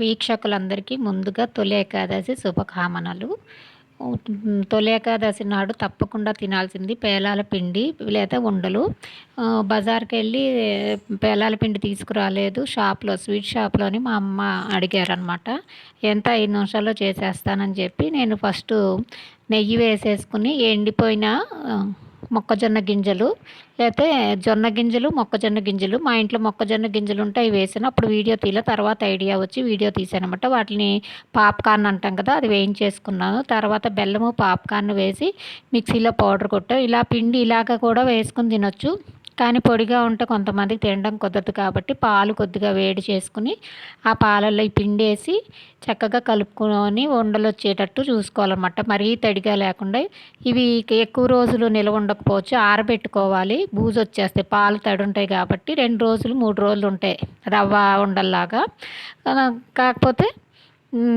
వీక్షకులందరికీ ముందుగా తొలి ఏకాదశి శుభకామనలు. తొలి ఏకాదశి నాడు తప్పకుండా తినాల్సింది పేలాల పిండి లేదా ఉండలు. బజార్కి వెళ్ళి పేలాల పిండి తీసుకురాలేదు. షాప్లో స్వీట్ షాప్లోని మా అమ్మ అడిగారనమాట ఎంత ఐదు నిమిషాల్లో చేసేస్తానని చెప్పి నేను ఫస్ట్ నెయ్యి వేసేసుకుని ఎండిపోయిన మొక్కజొన్న గింజలు లేకపోతే జొన్న గింజలు మొక్కజొన్న గింజలు. మా ఇంట్లో మొక్కజొన్న గింజలు ఉంటే అవి వేసాను. అప్పుడు వీడియో తీయలే తర్వాత ఐడియా వచ్చి వీడియో తీసాను వాటిని పాప్కార్న్ అంటాం కదా అది వేయించేసుకున్నాను. తర్వాత బెల్లము పాప్కార్న్ వేసి మిక్సీలో పౌడర్ కొట్టాం. ఇలా పిండి ఇలాగ కూడా వేసుకుని తినొచ్చు. కానీ పొడిగా ఉంటే కొంతమందికి తినడం కుదరదు కాబట్టి పాలు కొద్దిగా వేడి చేసుకుని ఆ పాలల్లో ఈ పిండి వేసి చక్కగా కలుపుకొని ఉండలు వచ్చేటట్టు చూసుకోవాలన్నమాట. మరీ తడిగా లేకుండా ఇవి ఎక్కువ రోజులు నిల్వ ఉండకపోవచ్చు ఆరబెట్టుకోవాలి. బూజు వచ్చేస్తాయి పాలు తడి ఉంటాయి కాబట్టి రెండు రోజులు మూడు రోజులు ఉంటాయి రవ్వ ఉండల్లాగా. కాకపోతే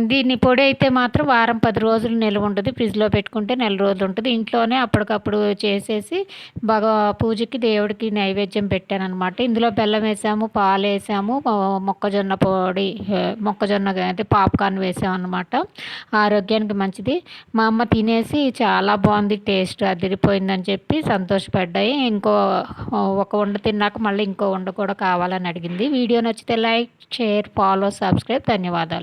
దీన్ని పొడి అయితే మాత్రం వారం పది రోజులు నిల్వ ఉంటుంది. ఫ్రిడ్జ్లో పెట్టుకుంటే నెల రోజులు ఉంటుంది. ఇంట్లోనే అప్పటికప్పుడు చేసేసి బాగా పూజకి దేవుడికి నైవేద్యం పెట్టాను అనమాట ఇందులో బెల్లం వేసాము పాలు వేసాము మొక్కజొన్న పొడి మొక్కజొన్న అయితే పాప్కార్న్ వేసాము అనమాట ఆరోగ్యానికి మంచిది. మా అమ్మ తినేసి చాలా బాగుంది టేస్ట్ అదిరిపోయిందని చెప్పి సంతోషపడ్డాయి. ఇంకో ఒక వండ తిన్నాక మళ్ళీ ఇంకో వండ కూడా కావాలని అడిగింది. వీడియో నచ్చితే లైక్ షేర్ ఫాలో సబ్స్క్రైబ్. ధన్యవాదాలు.